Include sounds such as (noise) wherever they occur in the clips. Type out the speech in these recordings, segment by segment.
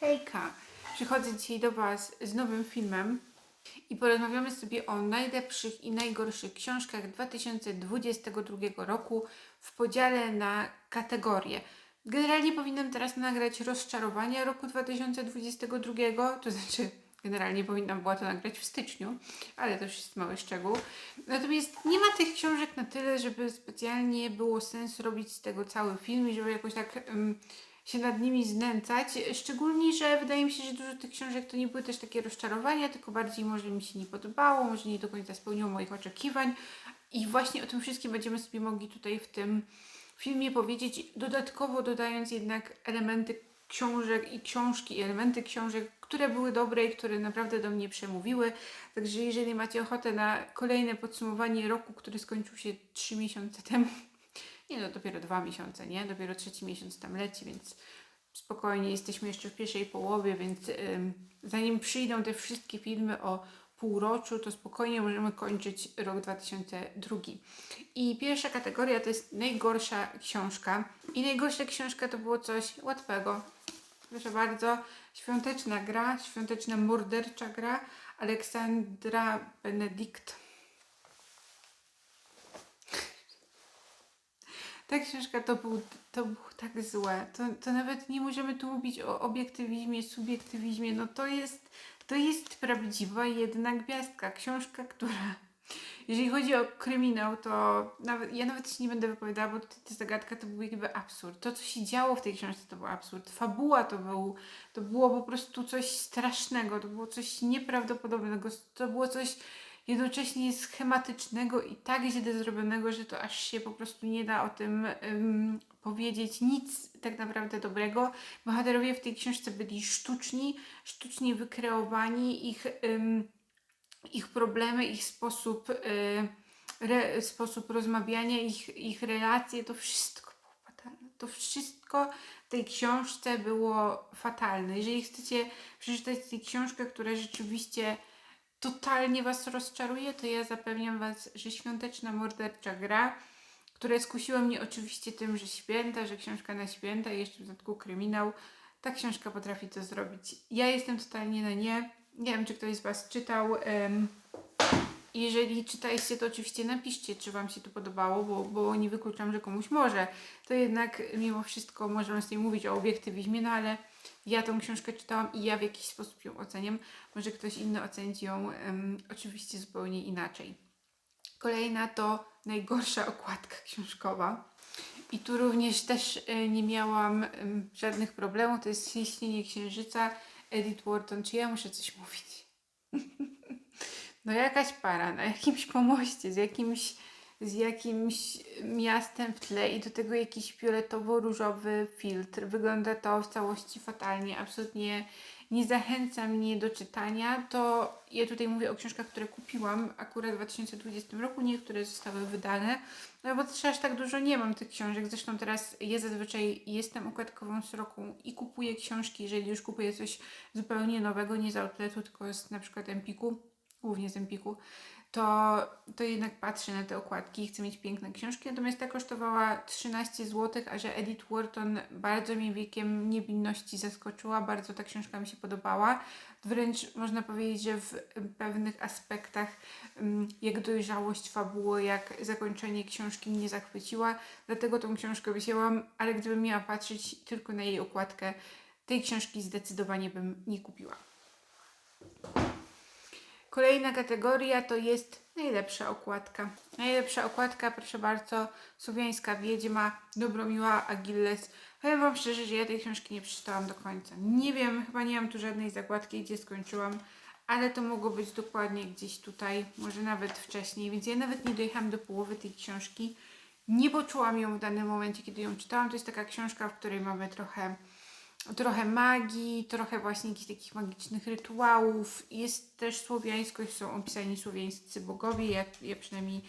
Hejka! Przychodzę dzisiaj do Was z nowym filmem i porozmawiamy sobie o najlepszych i najgorszych książkach 2022 roku w podziale na kategorie. Generalnie powinnam teraz nagrać rozczarowania roku 2022, to znaczy generalnie powinnam była to nagrać w styczniu, ale to już jest mały szczegół. Natomiast nie ma tych książek na tyle, żeby specjalnie było sens robić z tego cały film i żeby jakoś tak em, się nad nimi znęcać. Szczególnie, że wydaje mi się, że dużo tych książek to nie były też takie rozczarowania, tylko bardziej może mi się nie podobało, może nie do końca spełniło moich oczekiwań. I właśnie o tym wszystkim będziemy sobie mogli tutaj w tym filmie powiedzieć, dodatkowo dodając jednak elementy książek i książki, i elementy książek, które były dobre i które naprawdę do mnie przemówiły. Także jeżeli macie ochotę na kolejne podsumowanie roku, który skończył się 3 miesiące temu, nie no, dopiero dwa miesiące, nie? Dopiero trzeci miesiąc tam leci, więc spokojnie, jesteśmy jeszcze w pierwszej połowie, więc ym, zanim przyjdą te wszystkie filmy o półroczu, to spokojnie możemy kończyć rok 2002. I pierwsza kategoria to jest najgorsza książka. I najgorsza książka to było coś łatwego. Proszę bardzo, świąteczna gra, świąteczna mordercza gra Aleksandra Benedikt. Ta książka to był, to było tak złe. To, to nawet nie możemy tu mówić o obiektywizmie, subiektywizmie. No to jest, to jest prawdziwa jedna gwiazdka. Książka, która. Jeżeli chodzi o kryminał, to nawet, ja nawet się nie będę wypowiadała, bo ta zagadka to był jakby absurd. To, co się działo w tej książce, to był absurd. Fabuła to, był, to było po prostu coś strasznego, to było coś nieprawdopodobnego, to było coś jednocześnie schematycznego i tak źle zrobionego, że to aż się po prostu nie da o tym ym, powiedzieć nic tak naprawdę dobrego. Bohaterowie w tej książce byli sztuczni, sztucznie wykreowani, ich, ym, ich problemy, ich sposób, y, re, sposób rozmawiania, ich, ich relacje, to wszystko było fatalne. To wszystko w tej książce było fatalne. Jeżeli chcecie przeczytać tę książkę, która rzeczywiście totalnie Was rozczaruje, to ja zapewniam Was, że świąteczna mordercza gra, która skusiła mnie oczywiście tym, że święta, że książka na święta i jeszcze w dodatku kryminał, ta książka potrafi to zrobić. Ja jestem totalnie na nie. Nie wiem, czy ktoś z Was czytał. jeżeli czytaliście, to oczywiście napiszcie, czy Wam się to podobało, bo, bo nie wykluczam, że komuś może. To jednak mimo wszystko możemy sobie mówić o obiektywizmie, no ale ja tą książkę czytałam i ja w jakiś sposób ją oceniam. Może ktoś inny oceni ją em, oczywiście zupełnie inaczej. Kolejna to najgorsza okładka (laughs) książkowa. I tu również też e, nie miałam żadnych problemów. To jest Śnienie Księżyca Edith Wharton. Czy ja muszę coś mówić? (laughs) No jakaś para na jakimś pomoście z jakimś, z jakimś miastem w tle i do tego jakiś fioletowo-różowy filtr. Wygląda to w całości fatalnie, absolutnie nie zachęca mnie do czytania. To ja tutaj mówię o książkach, które kupiłam akurat w 2020 roku, niektóre zostały wydane, no bo też aż tak dużo nie mam tych książek. Zresztą teraz ja zazwyczaj jestem układkową sroką i kupuję książki, jeżeli już kupuję coś zupełnie nowego, nie z outletu, tylko z na przykład Empiku głównie z Empiku, to, to jednak patrzę na te okładki i chcę mieć piękne książki. Natomiast ta kosztowała 13 zł, a że Edith Wharton bardzo mnie wiekiem niewinności zaskoczyła, bardzo ta książka mi się podobała. Wręcz można powiedzieć, że w pewnych aspektach, mm, jak dojrzałość fabuły, jak zakończenie książki mnie zachwyciła. Dlatego tą książkę wzięłam, ale gdybym miała patrzeć tylko na jej okładkę, tej książki zdecydowanie bym nie kupiła. Kolejna kategoria to jest najlepsza okładka. Najlepsza okładka, proszę bardzo, Słowiańska Wiedźma, Dobromiła Agilles. Powiem Wam szczerze, że ja tej książki nie przeczytałam do końca. Nie wiem, chyba nie mam tu żadnej zakładki, gdzie skończyłam, ale to mogło być dokładnie gdzieś tutaj, może nawet wcześniej, więc ja nawet nie dojechałam do połowy tej książki. Nie poczułam ją w danym momencie, kiedy ją czytałam. To jest taka książka, w której mamy trochę trochę magii, trochę właśnie jakichś takich magicznych rytuałów. Jest też słowiańskość, są opisani słowiańscy bogowie. Ja, ja przynajmniej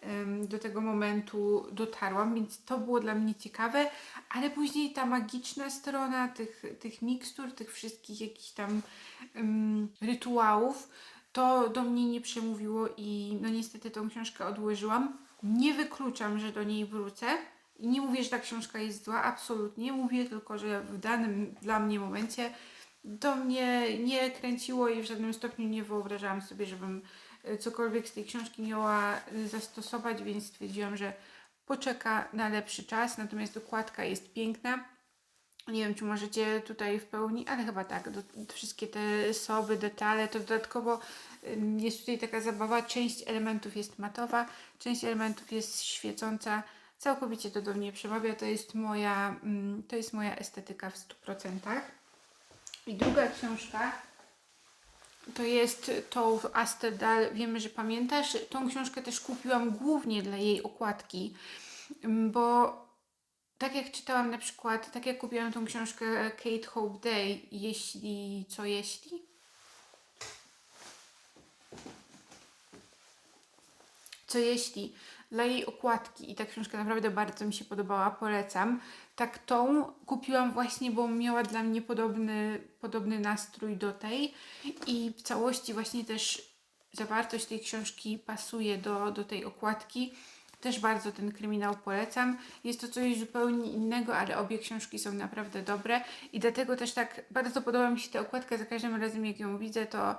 em, do tego momentu dotarłam, więc to było dla mnie ciekawe, ale później ta magiczna strona tych, tych mikstur, tych wszystkich jakichś tam em, rytuałów, to do mnie nie przemówiło i no niestety tą książkę odłożyłam. Nie wykluczam, że do niej wrócę. I nie mówię, że ta książka jest zła, absolutnie. Mówię tylko, że w danym dla mnie momencie to mnie nie kręciło i w żadnym stopniu nie wyobrażałam sobie, żebym e, cokolwiek z tej książki miała e, zastosować, więc stwierdziłam, że poczeka na lepszy czas. Natomiast okładka jest piękna. Nie wiem, czy możecie tutaj w pełni, ale chyba tak. Do, wszystkie te soby, detale, to dodatkowo jest tutaj taka zabawa. Część elementów jest matowa, część elementów jest świecąca. Całkowicie to do mnie przemawia. To jest moja, ym, to jest moja estetyka w 100%. I druga książka to jest to w Asterdal. Wiemy, że pamiętasz. Tą książkę też kupiłam głównie dla jej okładki, ym, bo tak jak czytałam na przykład, tak jak kupiłam tą książkę Kate Hope Day, jeśli, co jeśli? Co jeśli dla jej okładki i ta książka naprawdę bardzo mi się podobała, polecam. Tak tą kupiłam właśnie, bo miała dla mnie podobny, podobny nastrój do tej i w całości właśnie też zawartość tej książki pasuje do, do tej okładki. Też bardzo ten kryminał polecam. Jest to coś zupełnie innego, ale obie książki są naprawdę dobre i dlatego też tak bardzo podoba mi się ta okładka. Za każdym razem jak ją widzę, to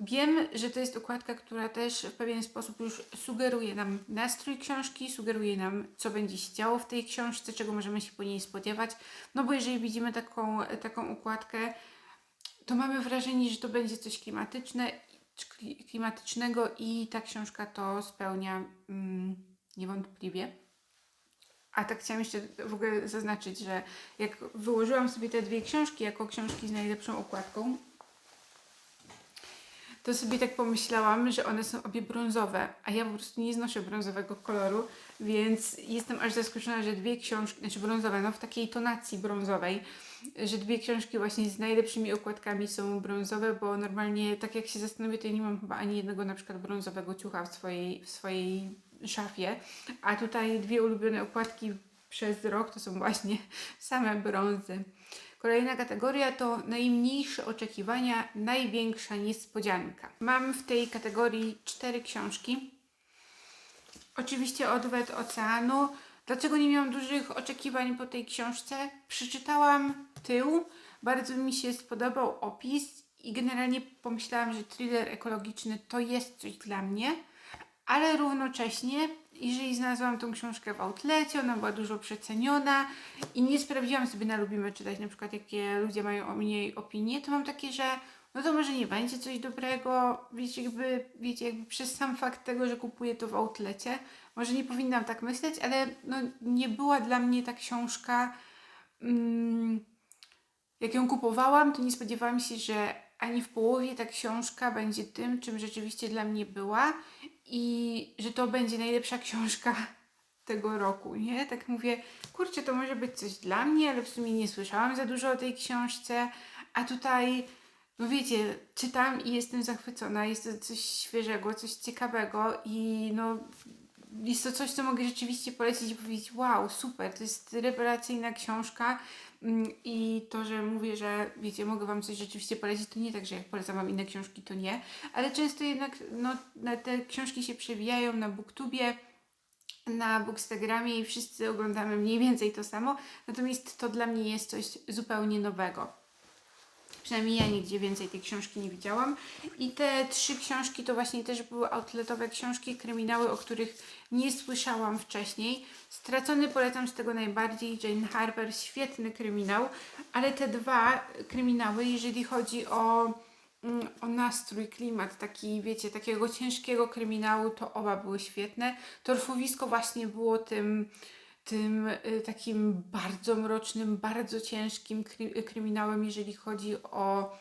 wiem, że to jest okładka, która też w pewien sposób już sugeruje nam nastrój książki, sugeruje nam, co będzie się działo w tej książce, czego możemy się po niej spodziewać. No bo jeżeli widzimy taką, taką okładkę, to mamy wrażenie, że to będzie coś klimatyczne, kli- klimatycznego i ta książka to spełnia mm, niewątpliwie. A tak chciałam jeszcze w ogóle zaznaczyć, że jak wyłożyłam sobie te dwie książki jako książki z najlepszą okładką, to sobie tak pomyślałam, że one są obie brązowe, a ja po prostu nie znoszę brązowego koloru, więc jestem aż zaskoczona, że dwie książki, znaczy brązowe, no w takiej tonacji brązowej, że dwie książki właśnie z najlepszymi okładkami są brązowe, bo normalnie, tak jak się zastanowię, to ja nie mam chyba ani jednego na przykład brązowego ciucha w swojej, w swojej szafie, a tutaj dwie ulubione okładki przez rok to są właśnie (laughs) same brązy. Kolejna kategoria to najmniejsze oczekiwania, największa niespodzianka. Mam w tej kategorii cztery książki. Oczywiście Odwet Oceanu. Dlaczego nie miałam dużych oczekiwań po tej książce? Przeczytałam tył, bardzo mi się spodobał opis i generalnie pomyślałam, że thriller ekologiczny to jest coś dla mnie, ale równocześnie, jeżeli znalazłam tą książkę w outlecie, ona była dużo przeceniona i nie sprawdziłam sobie na lubimy czytać, na przykład jakie ludzie mają o mnie opinie, to mam takie, że no to może nie będzie coś dobrego, wiecie, jakby, wiecie, jakby przez sam fakt tego, że kupuję to w outlecie, może nie powinnam tak myśleć, ale no, nie była dla mnie ta książka, mm, jak ją kupowałam, to nie spodziewałam się, że ani w połowie ta książka będzie tym, czym rzeczywiście dla mnie była i że to będzie najlepsza książka tego roku, nie? Tak mówię, kurczę, to może być coś dla mnie, ale w sumie nie słyszałam za dużo o tej książce, a tutaj, no wiecie, czytam i jestem zachwycona, jest to coś świeżego, coś ciekawego i no jest to coś, co mogę rzeczywiście polecić i powiedzieć, wow, super, to jest rewelacyjna książka Mm, i to, że mówię, że wiecie, mogę Wam coś rzeczywiście polecić, to nie tak, że jak polecam Wam inne książki, to nie, ale często jednak no, te książki się przewijają na booktubie, na Bookstagramie i wszyscy oglądamy mniej więcej to samo, natomiast to dla mnie jest coś zupełnie nowego. Przynajmniej ja nigdzie więcej tej książki nie widziałam. I te trzy książki to właśnie też były outletowe książki, kryminały, o których nie słyszałam wcześniej. Stracony polecam z tego najbardziej. Jane Harper, świetny kryminał, ale te dwa kryminały, jeżeli chodzi o, mm, o nastrój, klimat, taki, wiecie, takiego ciężkiego kryminału, to oba były świetne. Torfowisko właśnie było tym tym y, takim bardzo mrocznym, bardzo ciężkim kry, kryminałem, jeżeli chodzi o,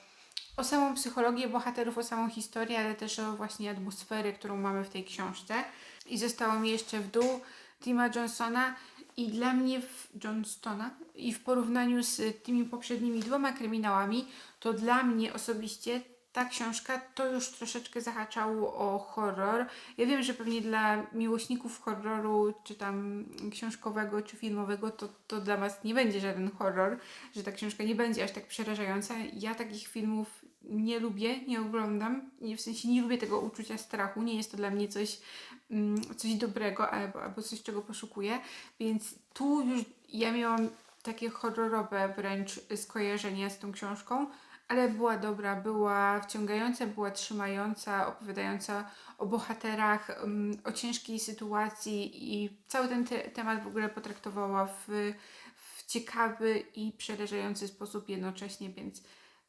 o samą psychologię bohaterów, o samą historię, ale też o właśnie atmosferę, którą mamy w tej książce. I zostało mi jeszcze w dół Tima Johnsona i dla mnie w Johnstona i w porównaniu z tymi poprzednimi dwoma kryminałami, to dla mnie osobiście ta książka to już troszeczkę zahaczało o horror. Ja wiem, że pewnie dla miłośników horroru, czy tam książkowego, czy filmowego, to, to dla Was nie będzie żaden horror, że ta książka nie będzie aż tak przerażająca. Ja takich filmów nie lubię, nie oglądam, nie, w sensie nie lubię tego uczucia strachu, nie jest to dla mnie coś, mm, coś dobrego albo, albo coś, czego poszukuję, więc tu już ja miałam takie horrorowe wręcz skojarzenia z tą książką, ale była dobra, była wciągająca, była trzymająca, opowiadająca o bohaterach, ym, o ciężkiej sytuacji i cały ten te temat w ogóle potraktowała w, w ciekawy i przerażający sposób jednocześnie, więc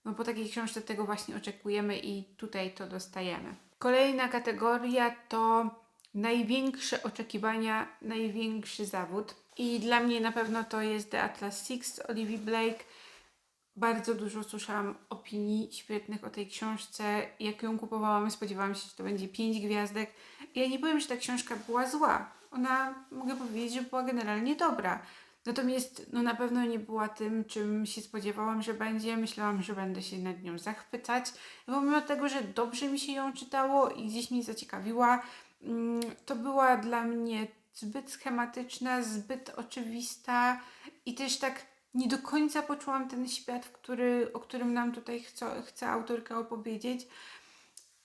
no po takiej książce tego właśnie oczekujemy i tutaj to dostajemy. Kolejna kategoria to największe oczekiwania, największy zawód. I dla mnie na pewno to jest The Atlas Six Olivia Blake. Bardzo dużo słyszałam opinii świetnych o tej książce. Jak ją kupowałam, spodziewałam się, że to będzie 5 gwiazdek. Ja nie powiem, że ta książka była zła. Ona, mogę powiedzieć, że była generalnie dobra. Natomiast no, na pewno nie była tym, czym się spodziewałam, że będzie. Myślałam, że będę się nad nią zachwycać. Pomimo tego, że dobrze mi się ją czytało i gdzieś mnie zaciekawiła, mm, to była dla mnie zbyt schematyczna, zbyt oczywista i też tak nie do końca poczułam ten świat, który, o którym nam tutaj chce, chce autorka opowiedzieć.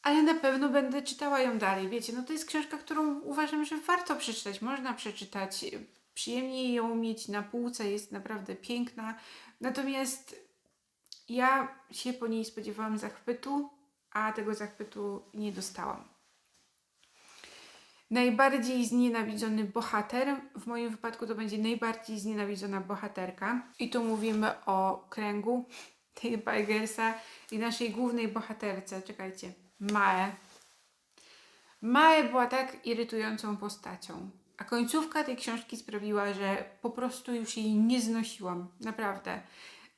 Ale na pewno będę czytała ją dalej. Wiecie, no to jest książka, którą uważam, że warto przeczytać. Można przeczytać. Przyjemnie ją mieć na półce, jest naprawdę piękna. Natomiast ja się po niej spodziewałam zachwytu, a tego zachwytu nie dostałam. Najbardziej znienawidzony bohater, w moim wypadku to będzie najbardziej znienawidzona bohaterka. I tu mówimy o kręgu tej Bigersa i naszej głównej bohaterce. Czekajcie, Mae. Mae była tak irytującą postacią. A końcówka tej książki sprawiła, że po prostu już jej nie znosiłam. Naprawdę.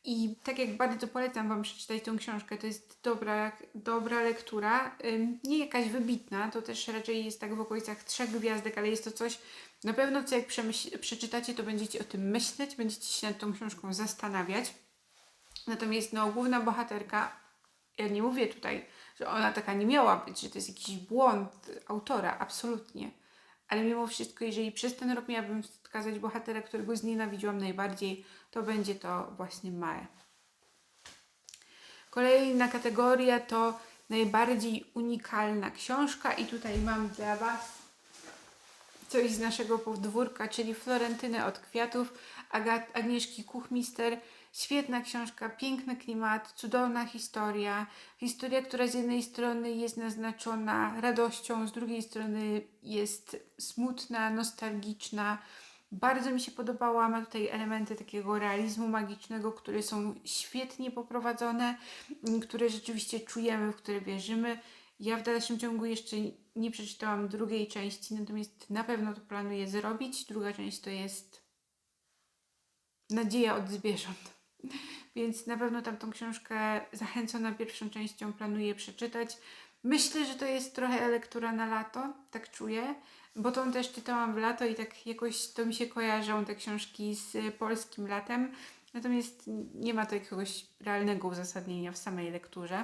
I tak jak bardzo polecam Wam przeczytać tą książkę, to jest dobra, dobra lektura. Nie jakaś wybitna, to też raczej jest tak w okolicach trzech gwiazdek, ale jest to coś na pewno, co jak przeczytacie, to będziecie o tym myśleć, będziecie się nad tą książką zastanawiać. Natomiast no, główna bohaterka, ja nie mówię tutaj, że ona taka nie miała być, że to jest jakiś błąd autora, absolutnie. Ale mimo wszystko, jeżeli przez ten rok miałabym wskazać bohatera, którego znienawidziłam najbardziej, to będzie to właśnie Mae. Kolejna kategoria to najbardziej unikalna książka i tutaj mam dla Was coś z naszego podwórka, czyli Florentynę od kwiatów Agat Agnieszki Kuchmister. Świetna książka, piękny klimat, cudowna historia. Historia, która z jednej strony jest naznaczona radością, z drugiej strony jest smutna, nostalgiczna. Bardzo mi się podobała, ma tutaj elementy takiego realizmu magicznego, które są świetnie poprowadzone, m, które rzeczywiście czujemy, w które wierzymy. Ja w dalszym ciągu jeszcze nie przeczytałam drugiej części, natomiast na pewno to planuję zrobić. Druga część to jest Nadzieja od zwierząt. (laughs) Więc na pewno tamtą książkę zachęcona pierwszą częścią planuję przeczytać. Myślę, że to jest trochę lektura na lato, tak czuję, bo tą też czytałam w lato i tak jakoś to mi się kojarzą te książki z y, polskim latem. Natomiast nie ma to jakiegoś realnego uzasadnienia w samej lekturze.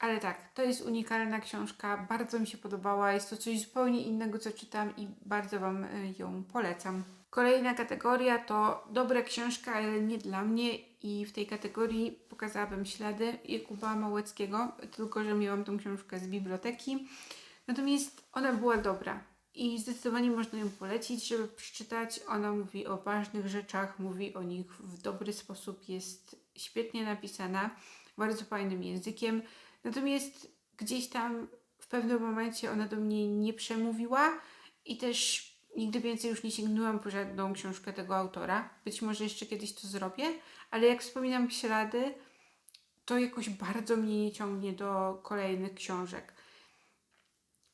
Ale tak, to jest unikalna książka, bardzo mi się podobała. Jest to coś zupełnie innego, co czytam i bardzo Wam y, ją polecam. Kolejna kategoria to dobra książka, ale nie dla mnie i w tej kategorii pokazałabym ślady Jakuba Małeckiego, tylko że miałam tą książkę z biblioteki. Natomiast ona była dobra i zdecydowanie można ją polecić, żeby przeczytać. Ona mówi o ważnych rzeczach, mówi o nich w dobry sposób, jest świetnie napisana, bardzo fajnym językiem. Natomiast gdzieś tam w pewnym momencie ona do mnie nie przemówiła i też nigdy więcej już nie sięgnęłam po żadną książkę tego autora. Być może jeszcze kiedyś to zrobię, ale jak wspominam ślady, to jakoś bardzo mnie nie ciągnie do kolejnych książek.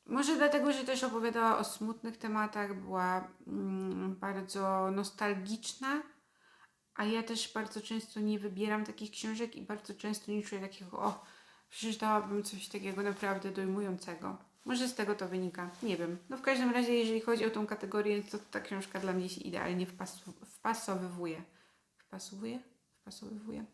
Może dlatego, że też opowiadała o smutnych tematach, była mm, bardzo nostalgiczna, a ja też bardzo często nie wybieram takich książek i bardzo często nie czuję takiego, o, przeczytałabym coś takiego naprawdę dojmującego. Może z tego to wynika, nie wiem. No w każdym razie, jeżeli chodzi o tą kategorię, to ta książka dla mnie się idealnie wpasu- wpasowywuje. Wpasowuje? Wpasowywuje.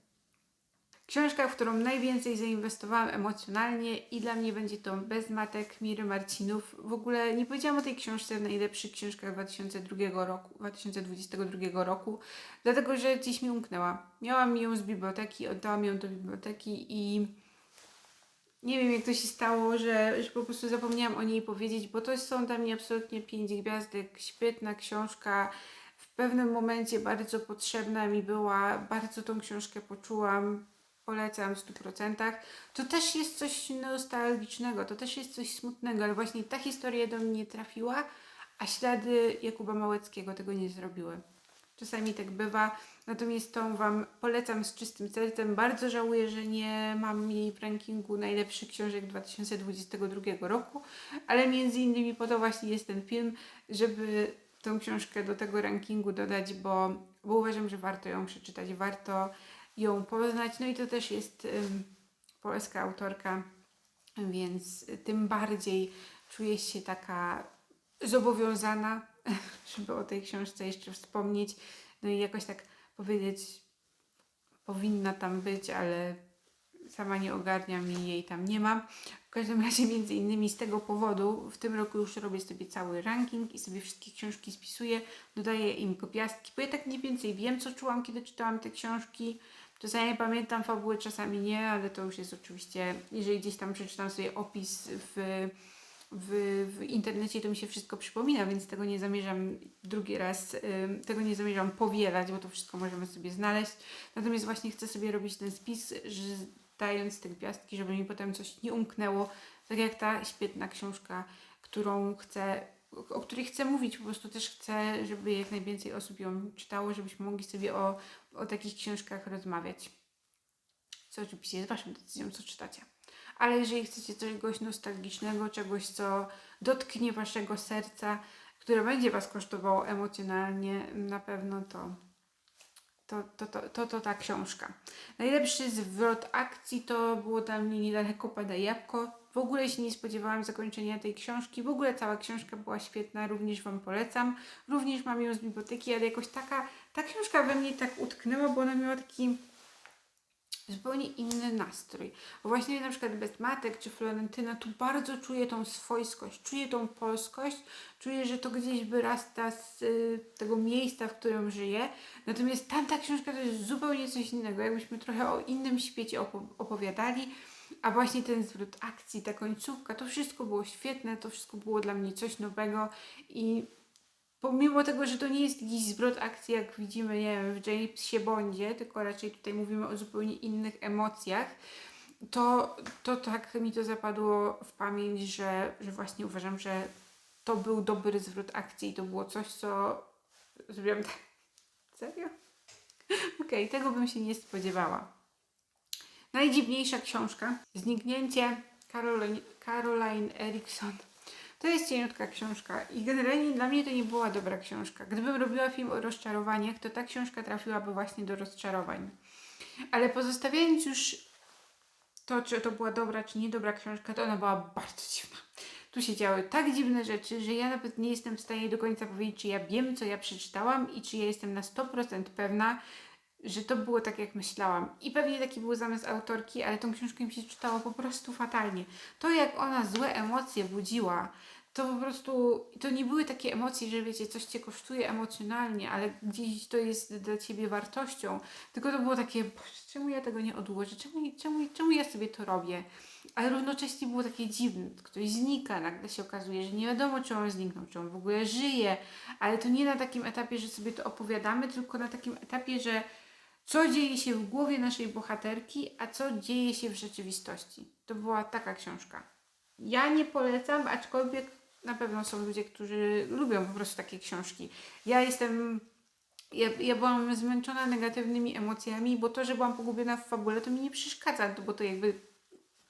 Książka, w którą najwięcej zainwestowałam emocjonalnie i dla mnie będzie to Bez Matek Miry Marcinów. W ogóle nie powiedziałam o tej książce w najlepszych książkach 2002 roku, 2022 roku, dlatego że gdzieś mi umknęła. Miałam ją z biblioteki, oddałam ją do biblioteki i nie wiem jak to się stało, że, że po prostu zapomniałam o niej powiedzieć, bo to są dla mnie absolutnie 5 gwiazdek, świetna książka, w pewnym momencie bardzo potrzebna mi była, bardzo tą książkę poczułam, polecam w 100%. To też jest coś nostalgicznego, to też jest coś smutnego, ale właśnie ta historia do mnie trafiła, a ślady Jakuba Małeckiego tego nie zrobiły. Czasami tak bywa, natomiast tą Wam polecam z czystym sercem. Bardzo żałuję, że nie mam jej w rankingu najlepszych książek 2022 roku, ale między innymi po to właśnie jest ten film, żeby tą książkę do tego rankingu dodać, bo, bo uważam, że warto ją przeczytać, warto ją poznać. No i to też jest polska autorka, więc tym bardziej czuję się taka zobowiązana, (laughs) żeby o tej książce jeszcze wspomnieć. No i jakoś tak powiedzieć, powinna tam być, ale sama nie ogarniam i jej tam nie mam. W każdym razie między innymi z tego powodu w tym roku już robię sobie cały ranking i sobie wszystkie książki spisuję, dodaję im kopiastki, bo ja tak mniej więcej wiem, co czułam, kiedy czytałam te książki. Czasami pamiętam fabuły, czasami nie, ale to już jest oczywiście, jeżeli gdzieś tam przeczytam sobie opis w, w, w internecie, to mi się wszystko przypomina, więc tego nie zamierzam drugi raz, tego nie zamierzam powielać, bo to wszystko możemy sobie znaleźć. Natomiast właśnie chcę sobie robić ten spis, dając te gwiazdki, żeby mi potem coś nie umknęło, tak jak ta świetna książka, którą chcę, o której chcę mówić, po prostu też chcę, żeby jak najwięcej osób ją czytało, żebyśmy mogli sobie o, o takich książkach rozmawiać. Co oczywiście jest Waszą decyzją, co czytacie. Ale jeżeli chcecie czegoś nostalgicznego, czegoś, co dotknie Waszego serca, które będzie Was kosztowało emocjonalnie, na pewno to to, to, to, to, to ta książka. Najlepszy zwrot akcji to było dla mnie niedaleko pada jabłko. W ogóle się nie spodziewałam zakończenia tej książki. W ogóle cała książka była świetna, również Wam polecam. Również mam ją z biblioteki, ale jakoś taka, ta książka we mnie tak utknęła, bo ona miała taki zupełnie inny nastrój. Właśnie na przykład bez matek czy Florentyna tu bardzo czuję tą swojskość, czuję tą polskość, czuję, że to gdzieś wyrasta z y, tego miejsca, w którym żyję. Natomiast tamta książka to jest zupełnie coś innego, jakbyśmy trochę o innym świecie opo- opowiadali. A właśnie ten zwrot akcji, ta końcówka, to wszystko było świetne, to wszystko było dla mnie coś nowego i pomimo tego, że to nie jest jakiś zwrot akcji, jak widzimy, nie wiem, w Jamesie Bondzie, tylko raczej tutaj mówimy o zupełnie innych emocjach, to, to tak mi to zapadło w pamięć, że, że właśnie uważam, że to był dobry zwrot akcji i to było coś, co zrobiłam tak. Serio? Okej, okay, tego bym się nie spodziewała. Najdziwniejsza książka. Zniknięcie Caroline, Caroline Erickson. To jest cieniutka książka i generalnie dla mnie to nie była dobra książka. Gdybym robiła film o rozczarowaniach, to ta książka trafiłaby właśnie do rozczarowań. Ale pozostawiając już to, czy to była dobra, czy niedobra książka, to ona była bardzo dziwna. Tu się działy tak dziwne rzeczy, że ja nawet nie jestem w stanie do końca powiedzieć, czy ja wiem, co ja przeczytałam i czy ja jestem na 100% pewna, że to było tak, jak myślałam. I pewnie taki był zamysł autorki, ale tą książkę mi się czytało po prostu fatalnie. To, jak ona złe emocje budziła, to po prostu, to nie były takie emocje, że wiecie, coś cię kosztuje emocjonalnie, ale gdzieś to jest dla ciebie wartością. Tylko to było takie, czemu ja tego nie odłożę? Czemu, czemu, czemu ja sobie to robię? Ale równocześnie było takie dziwne. Ktoś znika, nagle się okazuje, że nie wiadomo, czy on zniknął, czy on w ogóle żyje. Ale to nie na takim etapie, że sobie to opowiadamy, tylko na takim etapie, że co dzieje się w głowie naszej bohaterki, a co dzieje się w rzeczywistości. To była taka książka. Ja nie polecam, aczkolwiek na pewno są ludzie, którzy lubią po prostu takie książki. Ja jestem. Ja, ja byłam zmęczona negatywnymi emocjami, bo to, że byłam pogubiona w fabule, to mi nie przeszkadza, bo to jakby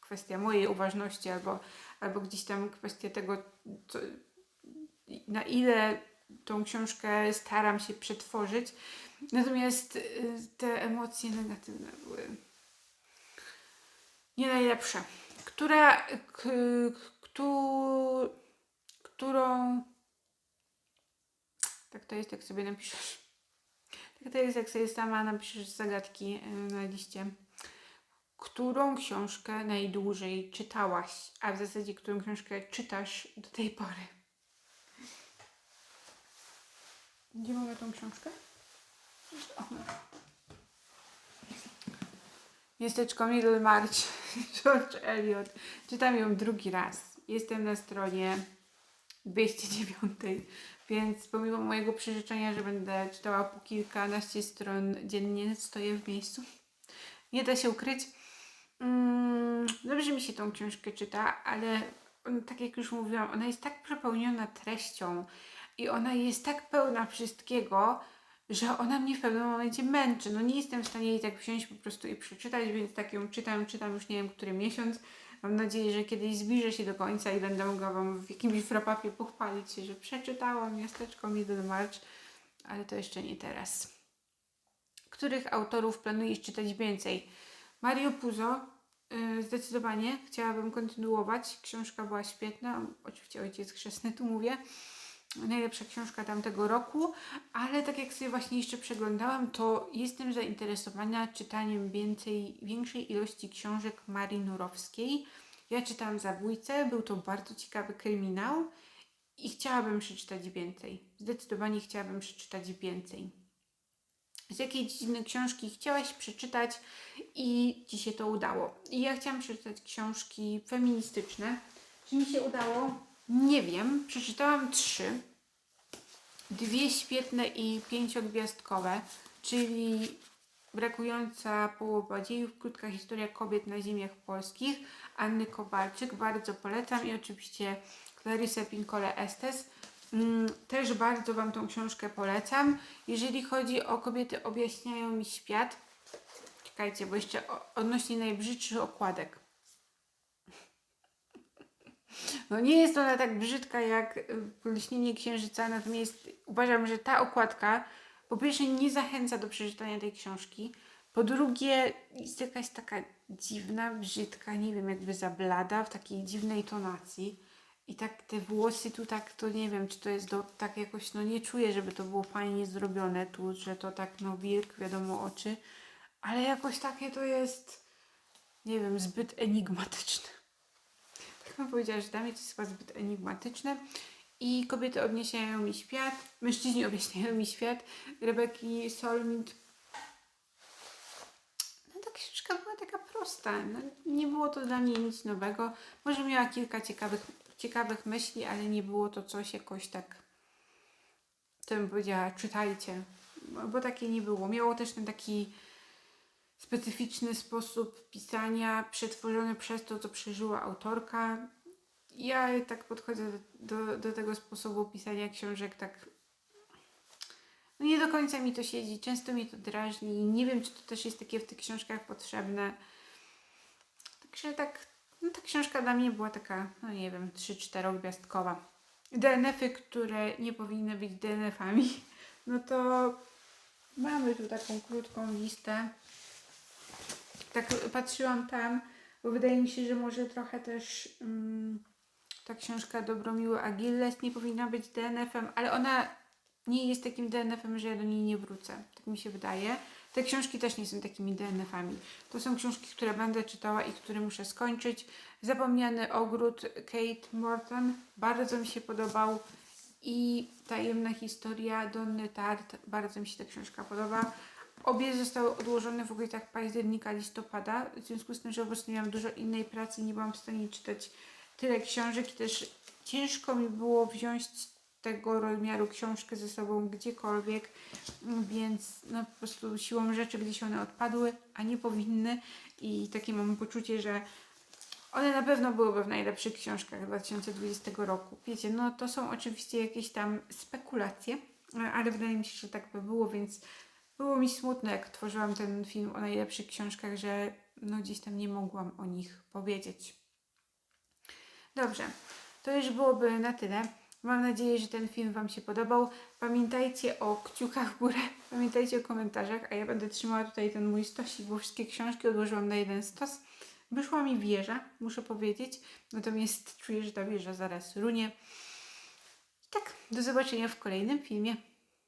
kwestia mojej uważności albo, albo gdzieś tam kwestia tego, co, na ile tą książkę staram się przetworzyć. Natomiast y, te emocje negatywne były nie najlepsze. Która, któ, którą, tak to jest, jak sobie napiszesz, tak to jest, jak sobie sama napiszesz zagadki y, na liście. Którą książkę najdłużej czytałaś, a w zasadzie którą książkę czytasz do tej pory? Gdzie mamy tą książkę? Miasteczko Middlemarch, (laughs) George Eliot. Czytam ją drugi raz. Jestem na stronie 209. Więc pomimo mojego przyrzeczenia, że będę czytała po kilkanaście stron dziennie, stoję w miejscu. Nie da się ukryć. Mm, dobrze mi się tą książkę czyta, ale on, tak jak już mówiłam, ona jest tak przepełniona treścią i ona jest tak pełna wszystkiego, że ona mnie w pewnym momencie męczy. No nie jestem w stanie jej tak wziąć po prostu i przeczytać, więc tak ją czytam, czytam już nie wiem który miesiąc. Mam nadzieję, że kiedyś zbliżę się do końca i będę mogła Wam w jakimś frapapie pochwalić się, że przeczytałam miasteczko Middlemarch, ale to jeszcze nie teraz. Których autorów planujesz czytać więcej? Mario Puzo, yy, zdecydowanie chciałabym kontynuować. Książka była świetna. Oczywiście ojciec chrzestny tu mówię. Najlepsza książka tamtego roku, ale tak jak sobie właśnie jeszcze przeglądałam, to jestem zainteresowana czytaniem więcej, większej ilości książek Marii Nurowskiej. Ja czytałam Zabójcę, był to bardzo ciekawy kryminał i chciałabym przeczytać więcej. Zdecydowanie chciałabym przeczytać więcej z jakiej dziedziny książki chciałaś przeczytać i Ci się to udało. I ja chciałam przeczytać książki feministyczne. Czy mi się udało? Nie wiem. Przeczytałam trzy. Dwie świetne i pięciogwiazdkowe, czyli Brakująca połowa dziejów, krótka historia kobiet na ziemiach polskich, Anny Kowalczyk, bardzo polecam i oczywiście Clarissa Pincole Estes. Mm, Też bardzo Wam tą książkę polecam. Jeżeli chodzi o kobiety objaśniają mi świat, czekajcie, bo jeszcze odnośnie najbrzydszych okładek. No nie jest ona tak brzydka jak y, Lśnienie Księżyca, natomiast uważam, że ta okładka po pierwsze nie zachęca do przeczytania tej książki, po drugie jest jakaś taka dziwna, brzydka, nie wiem, jakby zablada, w takiej dziwnej tonacji. I tak te włosy tu tak, to nie wiem, czy to jest do, tak jakoś, no nie czuję, żeby to było fajnie zrobione tu, że to tak, no wilk, wiadomo, oczy, ale jakoś takie to jest, nie wiem, zbyt enigmatyczne. Bym powiedziała, że dla mnie to jest chyba zbyt enigmatyczne. I kobiety objaśniają mi świat, mężczyźni objaśniają mi świat. Rebeki Solnit. No ta książka była taka prosta. No, nie było to dla mnie nic nowego. Może miała kilka ciekawych, ciekawych myśli, ale nie było to coś jakoś tak, to bym powiedziała, czytajcie. Bo takie nie było. Miało też ten taki specyficzny sposób pisania, przetworzony przez to, co przeżyła autorka. Ja tak podchodzę do, do, tego sposobu pisania książek tak. No nie do końca mi to siedzi, często mnie to drażni. Nie wiem, czy to też jest takie w tych książkach potrzebne. Także tak, no ta książka dla mnie była taka, no nie wiem, 3-4 gwiazdkowa. DNF-y, które nie powinny być DNF-ami, (laughs) no to mamy tu taką krótką listę tak patrzyłam tam, bo wydaje mi się, że może trochę też mm, ta książka Dobromiły Agilles nie powinna być DNF-em, ale ona nie jest takim DNF-em, że ja do niej nie wrócę. Tak mi się wydaje. Te książki też nie są takimi DNF-ami. To są książki, które będę czytała i które muszę skończyć. Zapomniany ogród Kate Morton bardzo mi się podobał i tajemna historia Donny Tart bardzo mi się ta książka podoba. Obie zostały odłożone w okolicach października, listopada, w związku z tym, że prostu miałam dużo innej pracy, nie byłam w stanie czytać tyle książek i też ciężko mi było wziąć tego rozmiaru książkę ze sobą gdziekolwiek, więc no po prostu siłą rzeczy gdzieś one odpadły, a nie powinny i takie mam poczucie, że one na pewno byłyby w najlepszych książkach 2020 roku. Wiecie, no to są oczywiście jakieś tam spekulacje, ale wydaje mi się, że tak by było, więc było mi smutno, jak tworzyłam ten film o najlepszych książkach, że no gdzieś tam nie mogłam o nich powiedzieć. Dobrze, to już byłoby na tyle. Mam nadzieję, że ten film Wam się podobał. Pamiętajcie o kciukach w górę, (laughs) pamiętajcie o komentarzach, a ja będę trzymała tutaj ten mój stosik, bo wszystkie książki odłożyłam na jeden stos. Wyszła mi wieża, muszę powiedzieć, natomiast czuję, że ta wieża zaraz runie. I tak, do zobaczenia w kolejnym filmie.